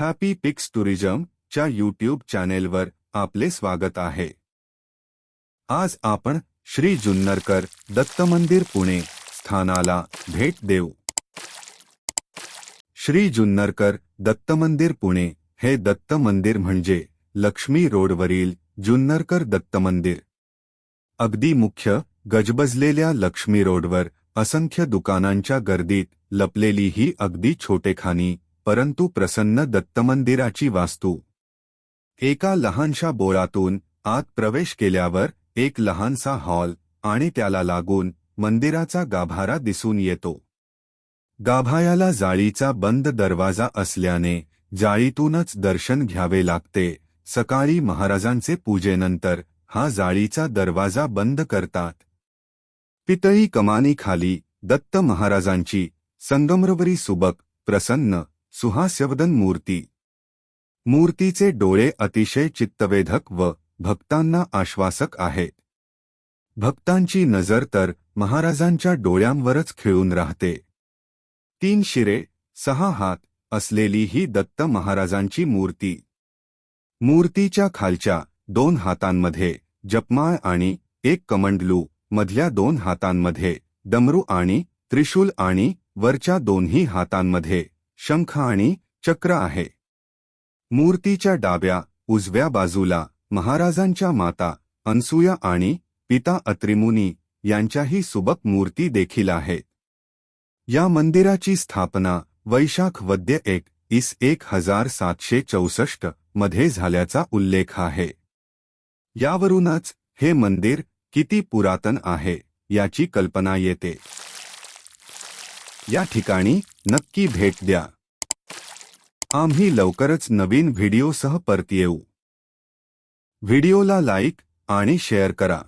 Happy पिक्स tourism च्या YouTube चॅनेलवर आपले स्वागत आहे. आज आपण श्री जुन्नरकर दत्त मंदिर पुणे स्थानाला भेट देऊ. श्री जुन्नरकर दत्त मंदिर पुणे हे दत्त मंदिर म्हणजे लक्ष्मी रोडवरील जुन्नरकर दत्त मंदिर. अगदी मुख्य गजबजलेल्या लक्ष्मी रोडवर असंख्य दुकानांच्या गर्दीत लपलेली ही अगदी छोटेखानी परंतु प्रसन्न दत्त मंदिराची वास्तू. एका लहानशा बोळातून आत प्रवेश केल्यावर एक लहानसा हॉल आणि त्याला लागून मंदिराचा गाभारा दिसून येतो. गाभायाला जाळीचा बंद दरवाजा असल्याने जाळीतूनच दर्शन घ्यावे लागते. सकाळी महाराजांचे पूजेनंतर हा जाळीचा दरवाजा बंद करतात. पितळी कमानीखाली दत्त महाराजांची संगमरवरी सुबक प्रसन्न सुहास्यवदन मूर्ती. मूर्तीचे डोळे अतिशय चित्तवेधक व भक्तांना आश्वासक आहेत भक्तांची नजर तर महाराजांच्या डोळ्यांवरच खिळून राहते. तीन शिरे सहा हात असलेली ही दत्त महाराजांची मूर्ती. मूर्तीच्या खालच्या दोन हातांमध्ये जपमाळ आणि एक कमंडलू मधल्या दोन हातांमध्ये डमरू आणि त्रिशूल आणि वरच्या दोन्ही हातांमध्ये शंख आणि चक्र आहे. मूर्तीच्या डाव्या उजव्या बाजूला महाराजांच्या माता अनसुया आणि पिता अत्रिमुनी यांच्याही सुबक मूर्ती देखील आहेत या मंदिराची स्थापना वैशाख वद्य एक इस एक हजार सातशे चौसष्टमध्ये झाल्याचा उल्लेख आहे. यावरूनच हे मंदिर किती पुरातन आहे याची कल्पना येते. या ठिकाणी नक्की भेट द्या. आम्ही लवकरच नवीन व्हिडिओसह परत येऊ. व्हिडिओला लाईक आणि शेअर करा.